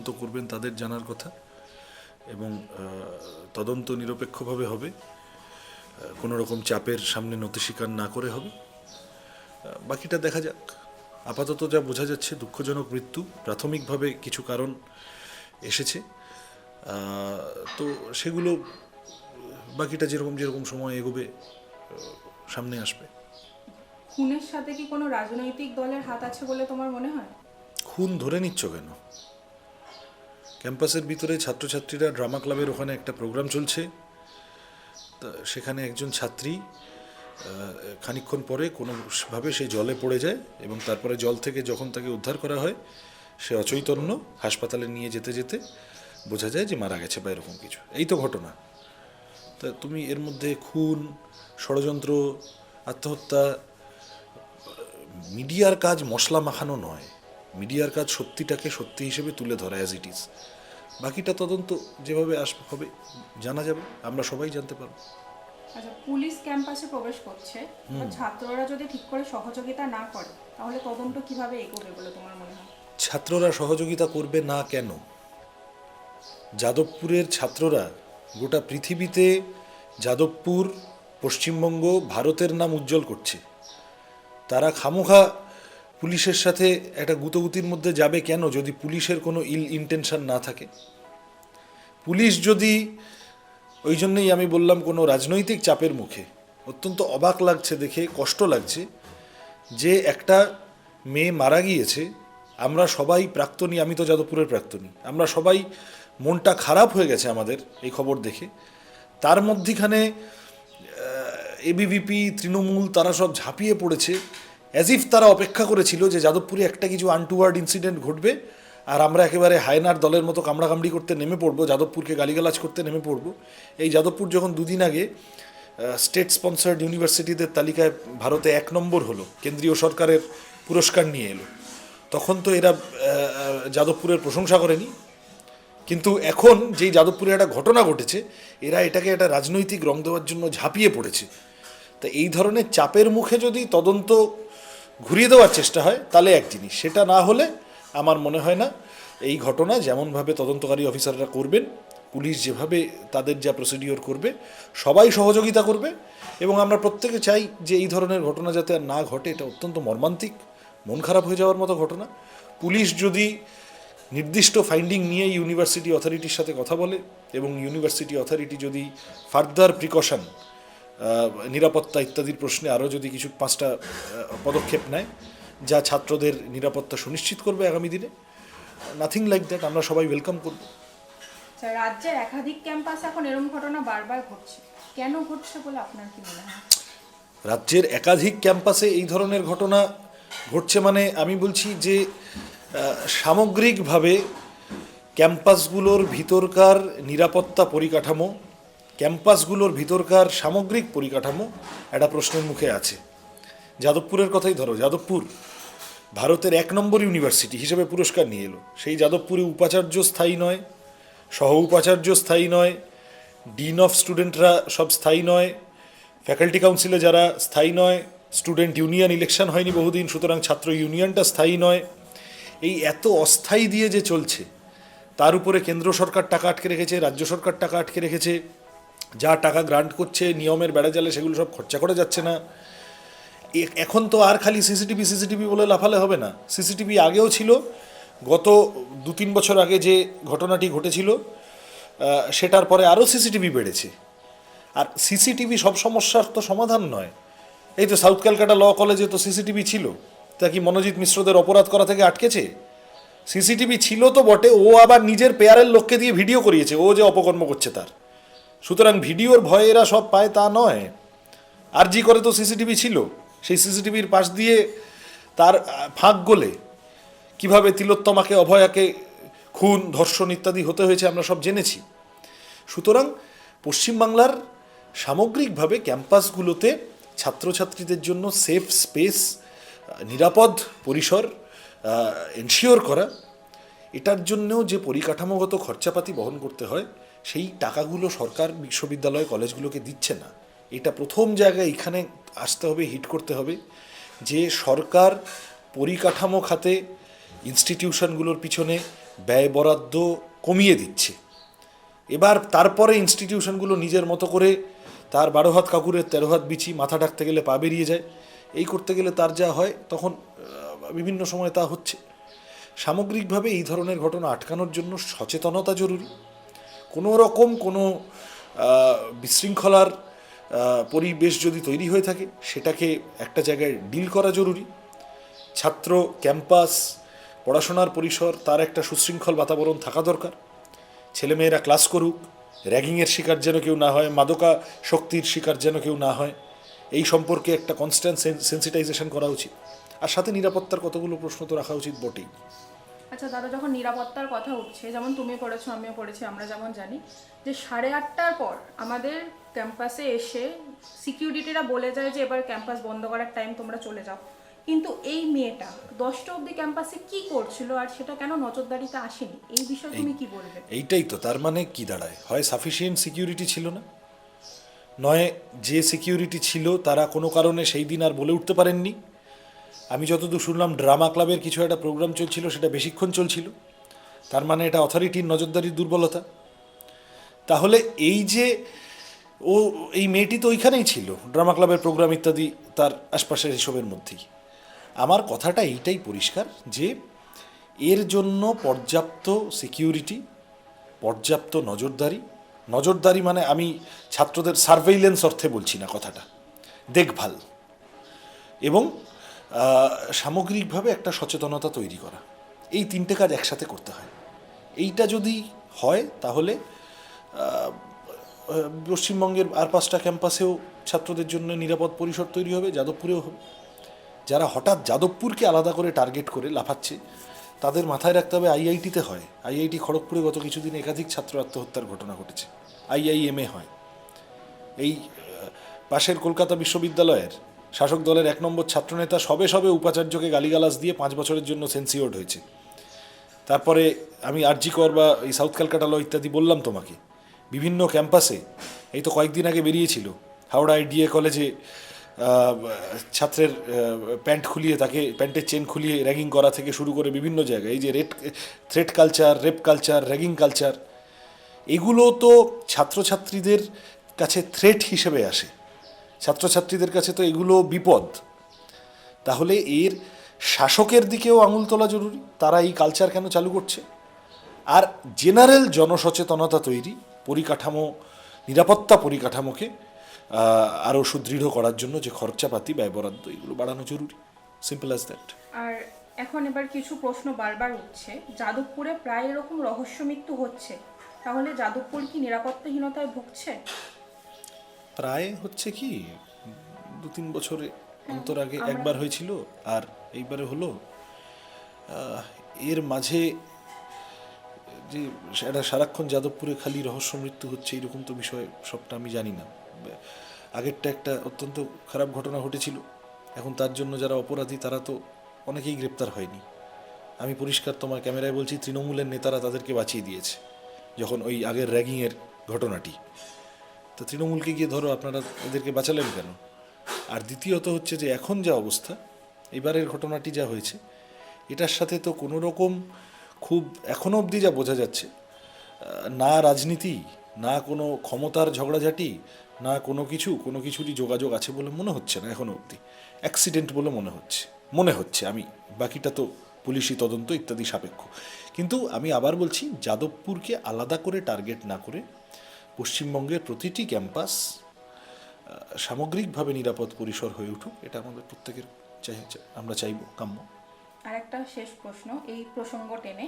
তদন্ত করবেন তাদের জানার কথা এবং তদন্ত নিরপেক্ষভাবে হবে। কোনো রকম চাপের সামনে নতি স্বীকার না করে হবে। বাকিটা দেখা যাক। আপাতত যা বোঝা যাচ্ছে দুঃখজনক মৃত্যু প্রাথমিকভাবে কিছু কারণ এসেছে। তো সেগুলো বাকিটা যেরকম যেরকম সময় এগোবে সামনে আসবে। খুনের সাথে কি কোনো রাজনৈতিক দলের হাত আছে বলে তোমার মনে হয়? খুন ধরে নিচ্ছ কেন? ক্যাম্পাসের ভিতরে ছাত্রছাত্রীরা ড্রামা ক্লাবের ওখানে একটা প্রোগ্রাম চলছে। তা সেখানে একজন ছাত্রী আহ, খানিকক্ষণ পরে কোনোভাবে সেই জলে পড়ে যায় এবং তারপরে জল থেকে যখন তাকে উদ্ধার করা হয় সে অচৈতন্য হাসপাতালে নিয়ে যেতে যেতে বোঝা যায় যে মারা গেছে বা এরকম কিছু। এই তো ঘটনা। তা তুমি এর মধ্যে খুন ষড়যন্ত্র আত্মহত্যা মিডিয়ার কাজ মশলা মাখানো নয়। মিডিয়ার কাজ সত্যিটাকে সত্যি হিসেবে তুলে ধরা অ্যাজ ইট ইজ বাকিটা তদন্ত যেভাবে আস হবে জানা যাবে আমরা সবাই জানতে পারব। আচ্ছা পুলিশ ক্যাম্পাসে প্রবেশ করছে ছাত্ররা যদি ঠিক করে সহযোগিতা না করে তাহলে তদন্ত কীভাবে এগোবে বলে তোমার মনে হয়? ছাত্ররা সহযোগিতা করবে না কেন? যাদবপুরের ছাত্ররা গোটা পৃথিবীতে যাদবপুর পশ্চিমবঙ্গ ভারতের নাম উজ্জ্বল করছে। তারা খামোখা পুলিশের সাথে একটা গুতগুতির মধ্যে যাবে কেন যদি পুলিশের কোনো ইল ইন্টেনশন না থাকে? পুলিশ যদি ওই জন্যই আমি বললাম কোনো রাজনৈতিক চাপের মুখে, অত্যন্ত অবাক লাগছে দেখে, কষ্ট লাগছে যে একটা মেয়ে মারা গিয়েছে, আমরা সবাই প্রাক্তনী, আমি তো যাদবপুরের প্রাক্তনী, আমরা সবাই মনটা খারাপ হয়ে গেছে আমাদের এই খবর দেখে। তার মধ্যেখানে এবিভিপি তৃণমূল, তারা সব ঝাঁপিয়ে পড়েছে। অ্যাজ ইফ তারা অপেক্ষা করেছিল যে যাদবপুরে একটা কিছু আনটুয়ার্ড ইনসিডেন্ট ঘটবে, আর আমরা একেবারে হায়নার দলের মতো কামড়াকামড়ি করতে নেমে পড়ব, যাদবপুরকে গালিগালাজ করতে নেমে পড়ব। এই যাদবপুর যখন দুদিন আগে স্টেট স্পন্সার্ড ইউনিভার্সিটিদের তালিকায় ভারতে এক নম্বর হলো, কেন্দ্রীয় সরকারের পুরস্কার নিয়ে এলো, তখন তো এরা যাদবপুরের প্রশংসা করেনি। কিন্তু এখন যেই যাদবপুরে একটা ঘটনা ঘটেছে, এরা এটাকে একটা রাজনৈতিক রং দেওয়ার জন্য ঝাঁপিয়ে পড়েছে। তা এই ধরনের চাপের মুখে যদি তদন্ত ঘুরিয়ে দেওয়ার চেষ্টা হয়, তাহলে এক জিনিস। সেটা না হলে আমার মনে হয় না এই ঘটনা যেমনভাবে তদন্তকারী অফিসাররা করবেন, পুলিশ যেভাবে তাদের যা প্রসিডিওর করবে, সবাই সহযোগিতা করবে এবং আমরা প্রত্যেকে চাই যে এই ধরনের ঘটনা যাতে আর না ঘটে, এটা অত্যন্ত মর্মান্তিক, মন খারাপ হয়ে যাওয়ার মতো ঘটনা। পুলিশ যদি নির্দিষ্ট ফাইন্ডিং নিয়ে ইউনিভার্সিটি অথরিটির সাথে কথা বলে এবং ইউনিভার্সিটি অথরিটি যদি ফার্দার প্রিকশন নিরাপত্তা ইত্যাদির প্রশ্নে আরও যদি কিছু পাঁচটা পদক্ষেপ নেয় যা ছাত্রদের নিরাপত্তা সুনিশ্চিত করবে আগামী দিনে। নাথিং লাইক দ্যাট আমরা সবাই ওয়েলকাম করব। আচ্ছা রাজ্যের একাধিক ক্যাম্পাসে এখন এরকম ঘটনা বারবার ঘটছে। কেন ঘটছে বলে আপনার কি মনে হয়? রাজ্যের একাধিক ক্যাম্পাসে এই ধরনের ঘটনা ঘটছে মানে আমি বলছি যে সামগ্রিকভাবে ক্যাম্পাসগুলোর ভিতরকার নিরাপত্তা পরিকাঠামো ক্যাম্পাসগুলোর ভিতরকার সামগ্রিক পরিকাঠামো একটা প্রশ্নের মুখে আছে। যাদবপুরের কথাই ধরো, যাদবপুর ভারতের এক নম্বর ইউনিভার্সিটি হিসেবে পুরস্কার নিয়ে এলো। সেই যাদবপুরে উপাচার্য স্থায়ী নয়, সহ উপাচার্য স্থায়ী নয়, ডিন অফ স্টুডেন্টরা সব স্থায়ী নয়, ফ্যাকাল্টি কাউন্সিলে যারা স্থায়ী নয়, স্টুডেন্ট ইউনিয়ন ইলেকশন হয়নি বহুদিন, সুতরাং ছাত্র ইউনিয়নটা স্থায়ী নয়। এই এত অস্থায়ী দিয়ে যে চলছে, তার উপরে কেন্দ্র সরকার টাকা আটকে রেখেছে, রাজ্য সরকার টাকা আটকে রেখেছে যা টাকা গ্রান্ট করছে, নিয়মের বেড়া জালে সেগুলো সব খরচা করা যাচ্ছে না। এখন তো আর খালি সিসিটিভি সিসিটিভি বলে লাফালে হবে না। সিসিটিভি আগেও ছিল, গত দু তিন বছর আগে যে ঘটনাটি ঘটেছিল সেটার পরে আরও সিসিটিভি বেড়েছে। আর সিসিটিভি সব সমস্যার তো সমাধান নয়। এই তো সাউথ ক্যালকাটা ল কলেজে তো সিসিটিভি ছিল। তা কি মনোজিৎ মিশ্রদের অপরাধ করা থেকে আটকেছে? সিসিটিভি ছিল তো বটে, ও আবার নিজের পেয়ারের লোককে দিয়ে ভিডিও করিয়েছে, ও যে অপকর্ম করছে তার। সুতরাং ভিডিওর ভয়ে এরা সব পায় তা নয়। আর জি করে তো সিসিটিভি ছিল। সেই সিসিটিভির পাশ দিয়ে তার ফাঁক গোলে কীভাবে তিলোত্তমাকে, অভয়াকে খুন, ধর্ষণ ইত্যাদি হতে হয়েছে আমরা সব জেনেছি। সুতরাং পশ্চিমবাংলার সামগ্রিকভাবে ক্যাম্পাসগুলোতে ছাত্রছাত্রীদের জন্য সেফ স্পেস নিরাপদ পরিসর এনশিওর করা, এটার জন্যও যে পরিকাঠামোগত খরচাপাতি বহন করতে হয় সেই টাকাগুলো সরকার বিশ্ববিদ্যালয় কলেজগুলোকে দিচ্ছে না। এটা প্রথম জায়গায় এখানে আসতে হবে, হিট করতে হবে যে সরকার পরিকাঠামো খাতে ইনস্টিটিউশনগুলোর পিছনে ব্যয় বরাদ্দ কমিয়ে দিচ্ছে। এবার তারপরে ইনস্টিটিউশনগুলো নিজের মতো করে তার বারো হাত কাকুরের তেরো হাত বিছি মাথা ডাকতে গেলে পা বেরিয়ে যায়। এই করতে গেলে তার যা হয় তখন বিভিন্ন সময় তা হচ্ছে। সামগ্রিকভাবে এই ধরনের ঘটনা আটকানোর জন্য সচেতনতা জরুরি। কোনো রকম কোনো বিশৃঙ্খলার পরিবেশ যদি তৈরি হয়ে থাকে, সেটাকে একটা জায়গায় ডিল করা জরুরি। ছাত্র, ক্যাম্পাস, পড়াশোনার পরিসর, তার একটা সুশৃঙ্খল বাতাবরণ থাকা দরকার। ছেলেমেয়েরা ক্লাস করুক, র্যাগিংয়ের শিকার যেন কেউ না হয়, মাদকা শক্তির শিকার যেন কেউ না হয়, এই সম্পর্কে একটা কনস্ট্যান্ট সেন্সিটাইজেশন করা উচিত। আর সাথে নিরাপত্তার কতগুলো প্রশ্ন তো রাখা উচিত বটেই। আচ্ছা দাদা যখন নিরাপত্তার কথা উঠছে যেমন তুমি পড়েছো আমিও পড়েছি আমরা যেমন জানি যে সাড়ে আটটার পর আমাদের ক্যাম্পাসে এসে সিকিউরিটিরা বলে যায় যে এবার ক্যাম্পাস বন্ধ করার টাইম তোমরা চলে যাও। কিন্তু এই মেয়েটা দশটা অবধি ক্যাম্পাসে কি করছিল আর সেটা কেন নজরদারিতে আসেনি? এই বিষয়ে তুমি কি বলবে? এইটাই তো তার মানে কি দাঁড়ায়? হয় সাফিসিয়েন্ট সিকিউরিটি ছিল না? নয় যে সিকিউরিটি ছিল তারা কোনো কারণে সেই দিন আর বলে উঠতে পারেননি? আমি যতদূর শুনলাম, ড্রামা ক্লাবের কিছু একটা প্রোগ্রাম চলছিল, সেটা বেশিক্ষণ চলছিল। তার মানে এটা অথরিটির নজরদারির দুর্বলতা। তাহলে এই যে ও, এই মেয়েটি তো ওইখানেই ছিল, ড্রামা ক্লাবের প্রোগ্রাম ইত্যাদি তার আশপাশের এসবের মধ্যেই। আমার কথাটা এইটাই পরিষ্কার যে, এর জন্য পর্যাপ্ত সিকিউরিটি পর্যাপ্ত নজরদারি। নজরদারি মানে আমি ছাত্রদের সার্ভেইলেন্স অর্থে বলছি না কথাটা, দেখভাল। এবং সামগ্রিকভাবে একটা সচেতনতা তৈরি করা। এই তিনটে কাজ একসাথে করতে হয়। এইটা যদি হয়, তাহলে পশ্চিমবঙ্গের আর পাঁচটা ক্যাম্পাসেও ছাত্রদের জন্য নিরাপদ পরিসর তৈরি হবে, যাদবপুরেও হবে। যারা হঠাৎ যাদবপুরকে আলাদা করে টার্গেট করে লাফাচ্ছে, তাদের মাথায় রাখতে হবে আইআইটিতে হয়। আইআইটি খড়গপুরে গত কিছুদিন একাধিক ছাত্র আত্মহত্যার ঘটনা ঘটেছে। আইআইএমএ হয়। এই পাশের কলকাতা বিশ্ববিদ্যালয়ের শাসক দলের এক নম্বর ছাত্রনেতা সবে সবে উপাচার্যকে গালিগালাজ দিয়ে পাঁচ বছরের জন্য সেন্সিওর্ড হয়েছে। তারপরে আমি আরজি কর বা এই সাউথ ক্যালকাটা ল ইত্যাদি বললাম তোমাকে। বিভিন্ন ক্যাম্পাসে, এই তো কয়েকদিন আগে বেরিয়েছিল, হাওড়া ডিএ কলেজে ছাত্রের প্যান্ট খুলিয়ে তাকে, প্যান্টের চেন খুলিয়ে র্যাগিং করা থেকে শুরু করে বিভিন্ন জায়গায়। এই যে red, threat culture, rape culture, ragging culture, এগুলো তো ছাত্রছাত্রীদের কাছে থ্রেট হিসেবে আসে। ছাত্রছাত্রীদের কাছে তো এগুলো বিপদ। তাহলে এর শাসকের দিকেও আঙুল তোলা জরুরি। তারা এই কালচার কেন চালু করছে? আর জেনারেল জনসচেতনতা তৈরি, পরিকাঠামো, নিরাপত্তা পরিকাঠামোকে আরও সুদৃঢ় করার জন্য যে খরচাপাতি ব্যয় বরাদ্দ এগুলো বাড়ানো জরুরি। সিম্পল অ্যাজ দ্যাট আর এখন এবার কিছু প্রশ্ন বারবার উঠছে। যাদবপুরে প্রায় এরকম রহস্য মৃত্যু হচ্ছে। তাহলে যাদবপুর কি নিরাপত্তাহীনতায় ভুগছে? প্রায় হচ্ছে কি দু তিন বছরে অন্তর আগে একবার হয়েছিল আর এইবারে হলো এর মাঝে যে একটা সারাক্ষণ যাদবপুরে খালি রহস্য মৃত্যু হচ্ছে এরকম তো বিষয় সবটা আমি জানি না। আগেরটা একটা অত্যন্ত খারাপ ঘটনা ঘটেছিল এখন তার জন্য যারা অপরাধী তারা তো অনেকেই গ্রেপ্তার হয়নি। আমি পরিষ্কার তোমার ক্যামেরায় বলছি তৃণমূলের নেতারা তাদেরকে বাঁচিয়ে দিয়েছে যখন ওই আগের র্যাগিংয়ের ঘটনাটি। তো তৃণমূলকে গিয়ে ধরো, আপনারা এদেরকে বাঁচালেন কেন? আর দ্বিতীয়ত হচ্ছে যে, এখন যা অবস্থা, এবারের ঘটনাটি যা হয়েছে, এটার সাথে তো কোনো রকম খুব এখনও অবধি যা বোঝা যাচ্ছে না রাজনীতি, না কোনো ক্ষমতার ঝগড়াঝাটি, না কোনো কিছু, কোনো কিছুরই যোগাযোগ আছে বলে মনে হচ্ছে না এখনও অবধি। অ্যাক্সিডেন্ট বলে মনে হচ্ছে মনে হচ্ছে আমি, বাকিটা তো পুলিশি তদন্ত ইত্যাদি সাপেক্ষ। কিন্তু আমি আবার বলছি, যাদবপুরকে আলাদা করে টার্গেট না করে পশ্চিমবঙ্গের প্রতিটি ক্যাম্পাস সামগ্রিকভাবে নিরাপদ পরিসর হয়ে উঠুক এটা আমাদের প্রত্যেকের চাই আমরা চাইব কাম্য। আর একটা শেষ প্রশ্ন এই প্রসঙ্গ টেনে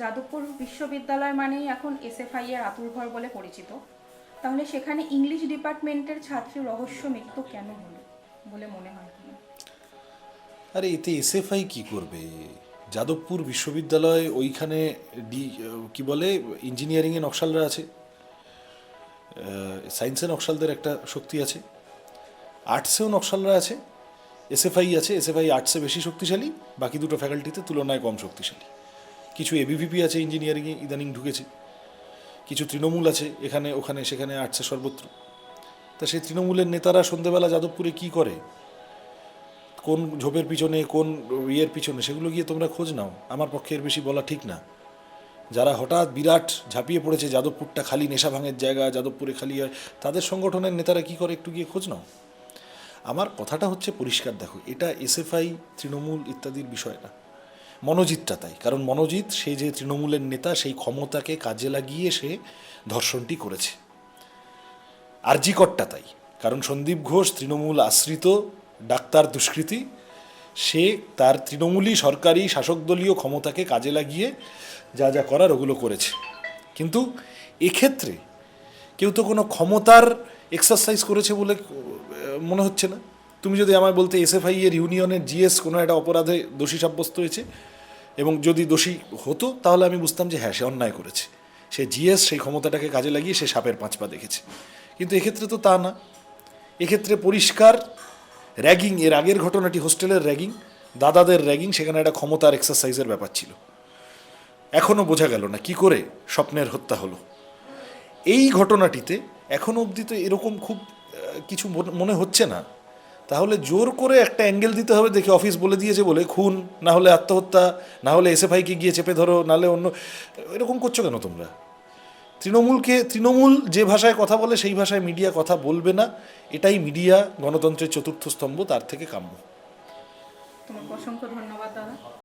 যাদবপুর বিশ্ববিদ্যালয় মানেই এখন এস এসএফআই এর আতুরঘর বলে পরিচিত। তাহলে সেখানে ইংলিশ ডিপার্টমেন্টের ছাত্রী রহস্য মৃত্যু কেন হলো বলে মনে হয়? আরে এতে এসএফআই কি করবে? যাদবপুর বিশ্ববিদ্যালয় ওইখানে ডি কি বলে ইঞ্জিনিয়ারিংয়ে নকশালরা আছে। সায়েন্সে নকশালদের একটা শক্তি আছে। আর্টসেও নকশালরা আছে। এসএফআই আছে। এসএফআই আর্টসে বেশি শক্তিশালী। বাকি দুটো ফ্যাকাল্টিতে তুলনায় কম শক্তিশালী। কিছু এবিভিপি আছে, ইঞ্জিনিয়ারিংয়ে ইদানিং ঢুকেছে। কিছু তৃণমূল আছে, এখানে, ওখানে, সেখানে আর্টসে সর্বত্র। তা সেই তৃণমূলের নেতারা সন্ধেবেলা যাদবপুরে কি করে? কোন ঝোপের পিছনে, কোন ইয়ের পিছনে, সেগুলো গিয়ে তোমরা খোঁজ নাও। আমার পক্ষে এর বেশি বলা ঠিক না। যারা হঠাৎ বিরাট ঝাঁপিয়ে পড়েছে, যাদবপুরটা খালি নেশা ভাঙের জায়গা, যাদবপুরে খালি হয়, তাদের সংগঠনের নেতারা কি করে একটু গিয়ে খোঁজ নাও? আমার কথাটা হচ্ছে পরিষ্কার, দেখো, এটা এসএফআই, তৃণমূল ইত্যাদির বিষয় না। মনোজিৎটা তাই, কারণ মনোজিৎ, সে যে তৃণমূলের নেতা, সেই ক্ষমতাকে কাজে লাগিয়ে সে ধর্ষণটি করেছে। আরজিকরটা তাই, কারণ সন্দীপ ঘোষ তৃণমূল আশ্রিত, ডাক্তার দুষ্কৃতী, সে তার তৃণমূলই সরকারি শাসকদলীয় ক্ষমতাকে কাজে লাগিয়ে যা যা করার ওগুলো করেছে। কিন্তু এক্ষেত্রে কেউ তো কোনো ক্ষমতার এক্সারসাইজ করেছে বলে মনে হচ্ছে না। তুমি যদি আমায় বলতে এসএফআই এর ইউনিয়নের জিএস কোনো একটা অপরাধে দোষী সাব্যস্ত হয়েছে, এবং যদি দোষী হতো, তাহলে আমি বুঝতাম যে হ্যাঁ সে অন্যায় করেছে। সে জিএস সেই ক্ষমতাটাকে কাজে লাগিয়ে সে সাপের পাঁচ পা দেখেছে। কিন্তু এক্ষেত্রে তো তা না। এক্ষেত্রে পরিষ্কার র্যাগিং, এর আগের ঘটনাটি হোস্টেলের র্যাগিং, দাদাদের র্যাগিং, সেখানে একটা ক্ষমতার এক্সারসাইজের ব্যাপার ছিল। এখনও বোঝা গেল না কি করে স্বপ্নের হত্যা হলো। এই ঘটনাটিতে এখনও অবধি তো এরকম খুব কিছু মনে- হচ্ছে না। তাহলে জোর করে একটা অ্যাঙ্গেল দিতে হবে দেখে অফিস বলে দিয়েছে বলে খুন, না হলে আত্মহত্যা, না হলে এসএফআইকে গিয়ে চেপে ধরো নাহলে অন্য, এরকম করছ কেন তোমরা? তৃণমূলকে, তৃণমূল যে ভাষায় কথা বলে সেই ভাষায় মিডিয়া কথা বলবে না, এটাই মিডিয়া, গণতন্ত্রের চতুর্থ স্তম্ভ, তার থেকে কাম্য। অসংখ্য ধন্যবাদ, দাদা।